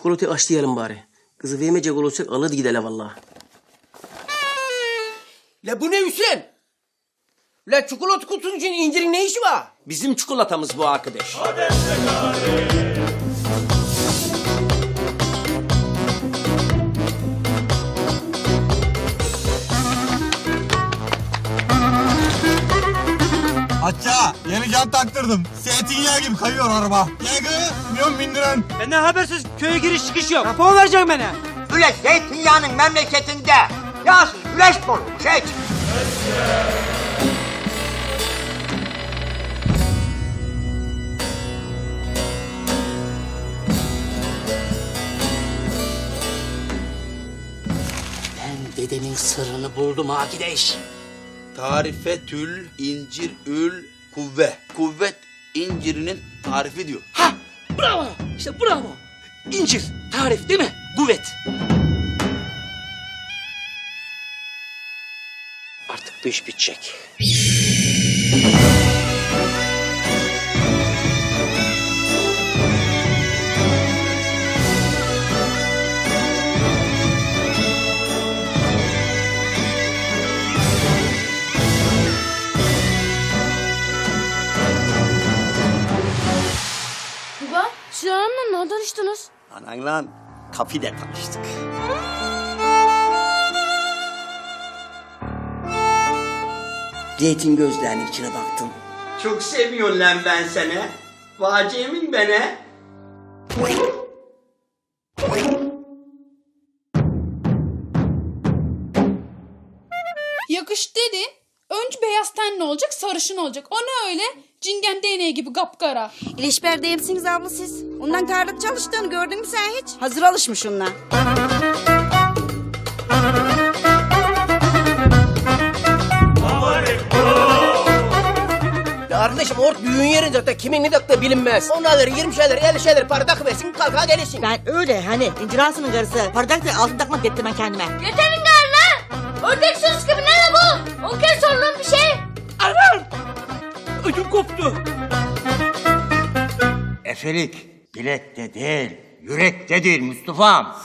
çikolatayı açlayalım bari. Kızı vermeyecek olursak alır gidelim vallahi. La bu ne Hüseyin? La çikolata kutunun için incirin ne işi var? Bizim çikolatamız bu arkadaş. Hatta yeni jant taktırdım. Zeytinyağı gibi kayıyor araba. Yankı milyon bindiren. Benden habersiz köye giriş çıkış yok. Rapor vereceksin bana. Öyle zeytinyağının memleketinde yağsız güleş mi olurmuş hiç? Ben dedemin sırrını buldum arkadaş. Tarifetül incir ül kuvve. Kuvvet incirinin tarifi diyor. Ha bravo işte bravo. İncir tarif değil mi? Kuvvet. Artık bu iş bitecek. Ne tanıştınız? Ananla kafide tanıştık. Zeytin gözlerinin içine baktım. Çok seviyorum lan ben seni. Vacimin beni. Yakış dedi. Önce beyaz tenli olacak, sarışın olacak. O ne öyle? Cingen değneği gibi kapkara. İlişberde misiniz abla siz? Ondan tarlada çalıştığını gördün mü sen hiç? Hazır alışmış onunla. Arkadaşım ort düğün yeri zaten kimin ne taktığı bilinmez. Onu alır 20 şeyler 50 şeyler para takıversin kalka gelirsin. Ben öyle hani İncirası'nın karısı. Bardak da altın takmak ben kendime. Yeterin gari lan! Ördek Ödüm koptu. Efelik bilekte değil, yürekte değil Mustafa'm.